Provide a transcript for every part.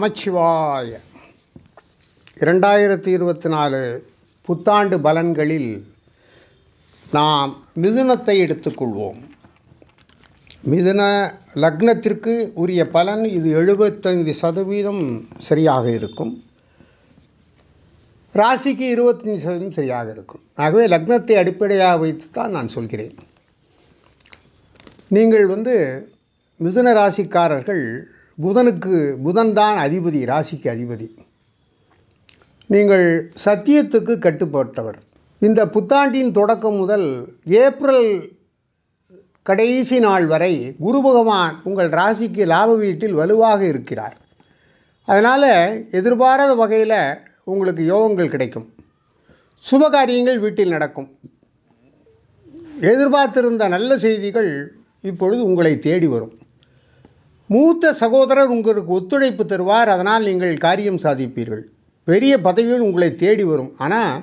நமச்சிவாய. இரண்டாயிரத்தி இருபத்தி நாலு புத்தாண்டு பலன்களில் நாம் மிதுனத்தை எடுத்துக்கொள்வோம். மிதுன லக்னத்திற்கு உரிய பலன் இது எழுபத்தைந்து சதவீதம் சரியாக இருக்கும். ராசிக்கு இருபத்தஞ்சி சதவீதம் சரியாக இருக்கும். ஆகவே லக்னத்தை அடிப்படையாக வைத்து தான் நான் சொல்கிறேன். நீங்கள் வந்து மிதுன ராசிக்காரர்கள் புதனுக்கு புதன்தான் அதிபதி ராசிக்கு அதிபதி. நீங்கள் சத்தியத்துக்கு கட்டுப்பட்டவர். இந்த புத்தாண்டின் தொடக்கம் முதல் ஏப்ரல் கடைசி நாள் வரை குரு பகவான் உங்கள் ராசிக்கு லாப வீட்டில் வலுவாக இருக்கிறார். அதனால் எதிர்பாராத வகையில் உங்களுக்கு யோகங்கள் கிடைக்கும். சுபகாரியங்கள் வீட்டில் நடக்கும். எதிர்பார்த்திருந்த நல்ல செய்திகள் இப்பொழுது உங்களை தேடி வரும். மூத்த சகோதரர் உங்களுக்கு ஒத்துழைப்பு தருவார் அதனால் நீங்கள் காரியம் சாதிப்பீர்கள். பெரிய பதவிகள் உங்களை தேடி வரும். ஆனால்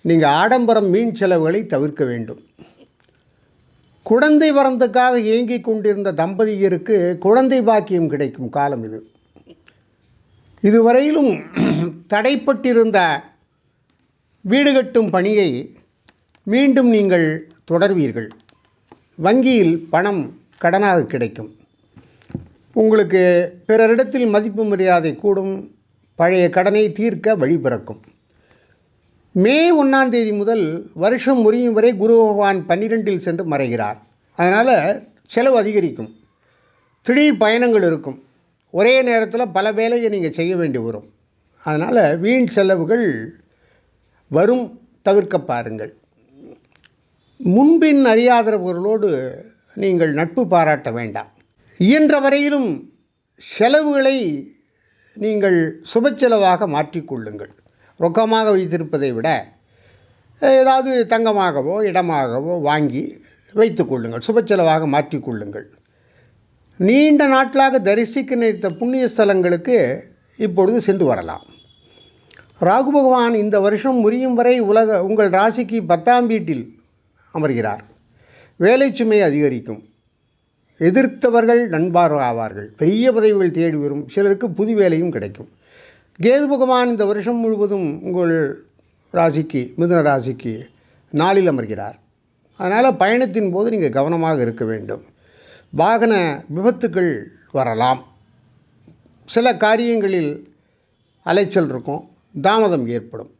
நீங்கள் ஆடம்பரம் மீன் செலவுகளை தவிர்க்க வேண்டும். குழந்தை வரந்துக்காக இயங்கிக் கொண்டிருந்த தம்பதியருக்கு குழந்தை பாக்கியம் கிடைக்கும் காலம் இது. இதுவரையிலும் தடைப்பட்டிருந்த வீடு கட்டும் பணியை மீண்டும் நீங்கள் தொடர்வீர்கள். வங்கியில் பணம் கடனாக கிடைக்கும். உங்களுக்கு பிறரிடத்தில் மதிப்பு மரியாதை கூடும். பழைய கடனை தீர்க்க வழி பிறக்கும். மே ஒன்றாம் தேதி முதல் வருஷம் முறியும் வரை குரு பகவான் பன்னிரெண்டில் சென்று மறைகிறார். அதனால் செலவு அதிகரிக்கும். திடீர் பயணங்கள் இருக்கும். ஒரே நேரத்தில் பல வேலையை நீங்கள் செய்ய வேண்டி வரும். அதனால் வீண் செலவுகள் வரும். தவிர்க்க பாருங்கள். முன்பின் அறியாதவர்களோடு நீங்கள் நட்பு பாராட்ட வேண்டாம். இயன்ற வரையிலும் செலவுகளை நீங்கள் சுப செலவாக மாற்றிக்கொள்ளுங்கள். ரொக்கமாக வைத்திருப்பதை விட ஏதாவது தங்கமாகவோ இடமாகவோ வாங்கி வைத்துக்கொள்ளுங்கள் சுப செலவாக மாற்றிக்கொள்ளுங்கள். நீண்ட நாட்களாக தரிசிக்க நினைத்த புண்ணிய ஸ்தலங்களுக்கு இப்பொழுது சென்று வரலாம். ராகு பகவான் இந்த வருஷம் முறியும் வரை உலக உங்கள் ராசிக்கு பத்தாம் வீட்டில் அமர்கிறார். வேலை சுமை அதிகரிக்கும். எதிர்த்தவர்கள் நண்பார் ஆவார்கள். பெரிய பதவிகள் தேடி வரும் சிலருக்கு புது வேலையும் கிடைக்கும். கேது பகவான் இந்த வருஷம் முழுவதும் உங்கள் ராசிக்கு மிதுன ராசிக்கு நாளில் அமர்கிறார். அதனால் பயணத்தின் போது நீங்கள் கவனமாக இருக்க வேண்டும். வாகன விபத்துக்கள் வரலாம். சில காரியங்களில் அலைச்சல் இருக்கும். தாமதம் ஏற்படும்.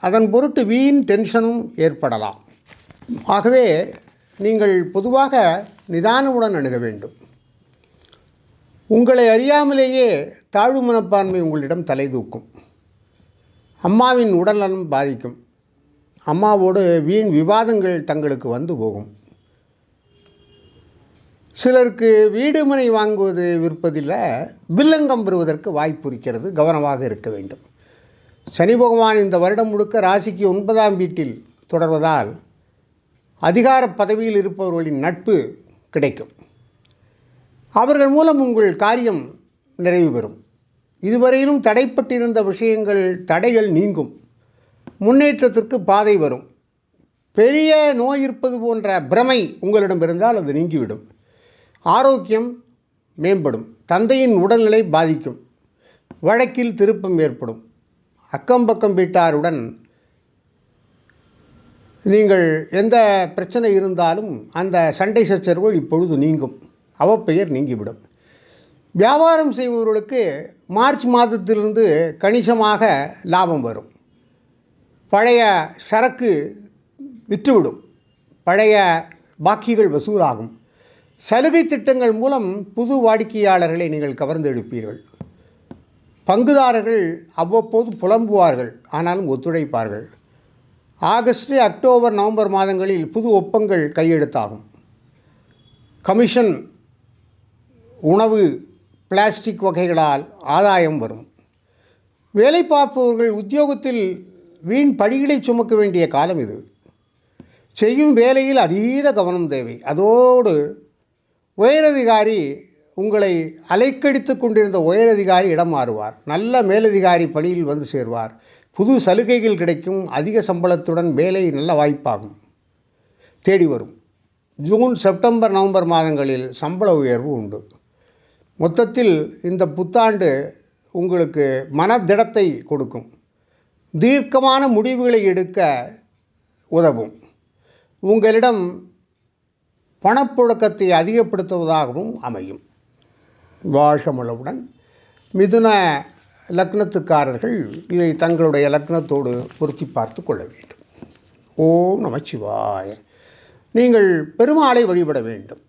அதன் பொருட்டு வீண் டென்ஷனும் ஏற்படலாம். ஆகவே நீங்கள் பொதுவாக நிதானமுடன் அணுக வேண்டும். உங்களை அறியாமலேயே தாழ்வு மனப்பான்மை உங்களிடம் தலை தூக்கும். அம்மாவின் உடல்நலம் பாதிக்கும். அம்மாவோடு வீண் விவாதங்கள் தங்களுக்கு வந்து போகும். சிலருக்கு வீடு மனை வாங்குவது விற்பதில் வில்லங்கம் பெறுவதற்கு வாய்ப்பு இருக்கிறது கவனமாக இருக்க வேண்டும். சனி பகவான் இந்த வருடம் முழுக்க ராசிக்கு ஒன்பதாம் வீட்டில் தொடர்வதால் அதிகார பதவியில் இருப்பவர்களின் நட்பு கிடைக்கும். அவர்கள் மூலம் உங்கள் காரியம் நிறைவு பெறும். இதுவரையிலும் தடைப்பட்டிருந்த விஷயங்கள் தடைகள் நீங்கும். முன்னேற்றத்திற்கு பாதை வரும். பெரிய நோய் இருப்பது போன்ற பிரமை உங்களிடம் இருந்தால் அது நீங்கிவிடும். ஆரோக்கியம் மேம்படும். தந்தையின் உடல்நிலை பாதிக்கும். வழக்கில் திருப்பம் ஏற்படும். அக்கம் பக்கம் வீட்டாருடன் நீங்கள் எந்த பிரச்சனை இருந்தாலும் அந்த சண்டை சச்சரவுகள் இப்பொழுது நீங்கும். அவப்பெயர் நீங்கிவிடும். வியாபாரம் செய்பவர்களுக்கு மார்ச் மாதத்திலிருந்து கணிசமாக லாபம் வரும். பழைய சரக்கு விற்றுவிடும். பழைய பாக்கிகள் வசூலாகும். சலுகை திட்டங்கள் மூலம் புது வாடிக்கையாளர்களை நீங்கள் கவர்ந்து எடுப்பீர்கள். பங்குதாரர்கள் அவ்வப்போது புலம்புவார்கள். ஆனாலும் ஒத்துழைப்பார்கள். ஆகஸ்ட் அக்டோபர் நவம்பர் மாதங்களில் புது ஒப்பங்கள் கையெழுத்தாகும். கமிஷன் உணவு பிளாஸ்டிக் வகைகளால் ஆதாயம் வரும். வேலை பார்ப்பவர்கள் உத்தியோகத்தில் வீண் படிகளை சுமக்க வேண்டிய காலம் இது. செய்யும் வேலையில் அதீத கவனம் தேவை. அதோடு உயரதிகாரி உங்களை அலைக்கடித்து கொண்டிருந்த உயரதிகாரி இடம் மாறுவார். நல்ல மேலதிகாரி பணியில் வந்து சேர்வார். புது சலுகைகள் கிடைக்கும். அதிக சம்பளத்துடன் வேலை நல்ல வாய்ப்பாகும். தேடி வரும். ஜூன் செப்டம்பர் நவம்பர் மாதங்களில் சம்பள உயர்வு உண்டு. மொத்தத்தில் இந்த புத்தாண்டு உங்களுக்கு மனதிடத்தை கொடுக்கும். தீர்க்கமான முடிவுகளை எடுக்க உதவும். உங்களிடம் பணப்புழக்கத்தை அதிகப்படுத்துவதாகவும் அமையும். வாழ்கமுளவுடன் மிதுன லக்னத்துக்காரர்கள் இதை தங்களுடைய லக்னத்தோடு பொருத்தி பார்த்து கொள்ள வேண்டும். ஓம் நமச்சிவாய நீங்கள் பெருமாளை வழிபட வேண்டும்.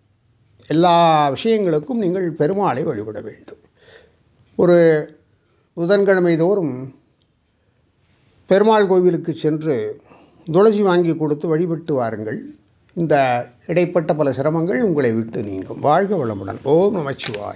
எல்லா விஷயங்களுக்கும் நீங்கள் பெருமாளை வழிபட வேண்டும். ஒரு புதன்கிழமை தோறும் பெருமாள் கோவிலுக்கு சென்று துளசி வாங்கி கொடுத்து வழிபட்டு வாருங்கள். இந்த இடைப்பட்ட பல சிரமங்கள் உங்களை விட்டு நீங்கும். வாழ்க வளமுடன். ஓம் நமச்சிவாய